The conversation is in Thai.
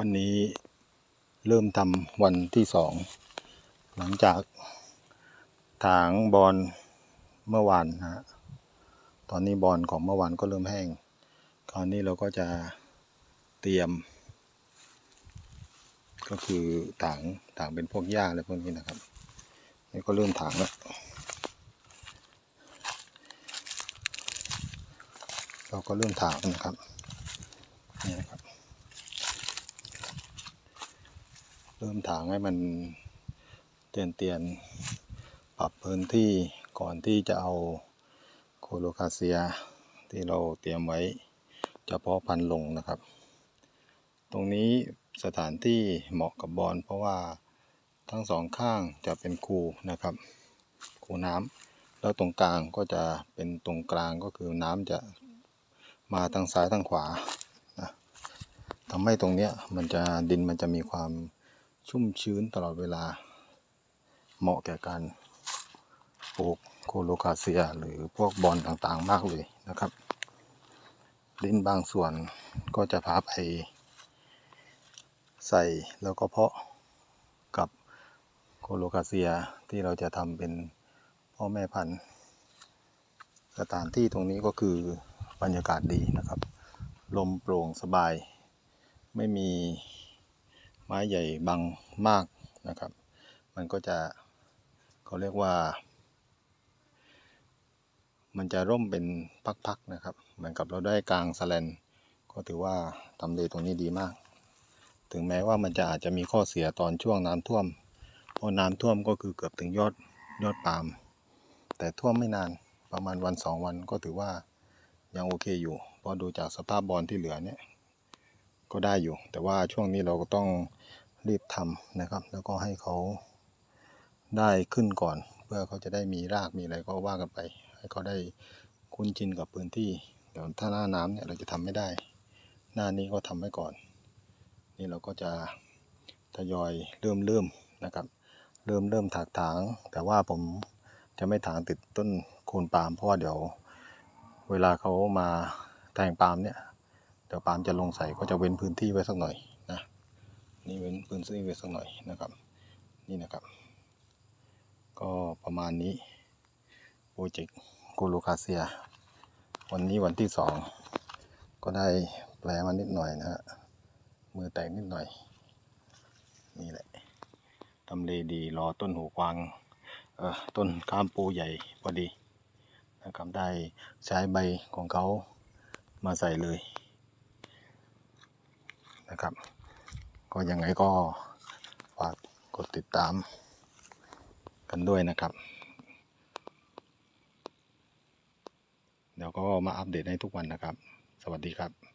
วันนี้เริ่มทำวันที่สอง หลังจากถางบอลเมื่อวานนะฮะตอนนี้บอลของเมื่อวานก็เริ่มแห้ง คราวนี้เราก็จะเตรียม ก็คือถางถางเป็นพวกหญ้าอะไรพวกนี้นะครับ นี่ก็เริ่มถางแล้ว เราก็เริ่มถางนะครับ นี่นะครับ เริ่มถางให้มันเตียนเตียนๆปรับพื้นที่ก่อนที่จะเอาโคโลคาเซียที่เราเตรียมไว้จะพาะพันลงนะครับ ตรงนี้สถานที่เหมาะกับบอลเพราะว่าทั้งสองข้างจะเป็นคูนะครับคูน้ำแล้วตรงกลางก็จะเป็นตรงกลางก็คือน้ำจะมาทางซ้ายทางขวาทำให้ตรงเนี้ยมันจะดินมันจะมีความ ชุ่มชื้นตลอดเวลา เหมาะแก่การปลูกโคโลคาเซีย หรือพวกบอลต่างๆมากเลยนะครับ ดินบางส่วนก็จะพาไปใส่แล้วก็เพาะกับโคโลคาเซียที่เราจะทำเป็นพ่อแม่พันธุ์ สถานที่ตรงนี้ก็คือบรรยากาศดีนะครับ ลมโปร่งสบายไม่มี ไม้ใหญ่บังมากนะครับ มันก็จะเขาเรียกว่า มันจะร่มเป็นพักๆนะครับ เหมือนกับเราได้กลางสแลน ก็ถือว่าทำเลตรงนี้ดีมาก ถึงแม้ว่ามันจะอาจจะมีข้อเสียตอนช่วงน้ำท่วม เพราะน้ำท่วมก็คือเกือบถึงยอดยอดปาล์มแต่ท่วมไม่นานประมาณวันสองวันก็ถือว่ายังโอเคอยู่ เพราะดูจากสภาพบอลที่เหลือเนี่ย ก็ได้อยู่ แต่ว่าช่วงนี้เราก็ต้องรีบทำนะครับ แล้วก็ให้เขาได้ขึ้นก่อน เพื่อเขาจะได้มีรากมีอะไรก็ว่ากันไป ให้เขาได้คุ้นชินกับพื้นที่เดี๋ยวถ้าหน้าน้ำเนี่ยเราจะทำไม่ได้ หน้านี้ก็ทำไว้ก่อน นี่เราก็จะทยอยเริ่มเริ่มนะครับ เริ่มเริ่มถากถาง แต่ว่าผมจะไม่ถางติดต้นโคนปาล์มเพราะว่าเดี๋ยว เวลาเขามาแทงปาล์มเนี่ย เดี๋ยวปาล์มจะลงใส่ก็จะเว้นพื้นที่ไว้สักหน่อยนะนี่เว้นพื้นที่ไว้สักหน่อยนะครับ นี่นะครับ ก็ประมาณนี้โปรเจกต์กโลคาเซีย วันนี้วันที่สองก็ได้แปลมานิดหน่อยนะฮะมือแตกนิดหน่อย นี่แหละทำเลดีรอต้นหูกวางเอ่อต้นกามปูใหญ่พอดีนะครับได้ใช้ใบของเขามาใส่เลย นะครับ ก็ยังไงก็ฝากกดติดตามกันด้วยนะครับ เดี๋ยวก็มาอัปเดตให้ทุกวันนะครับ สวัสดีครับ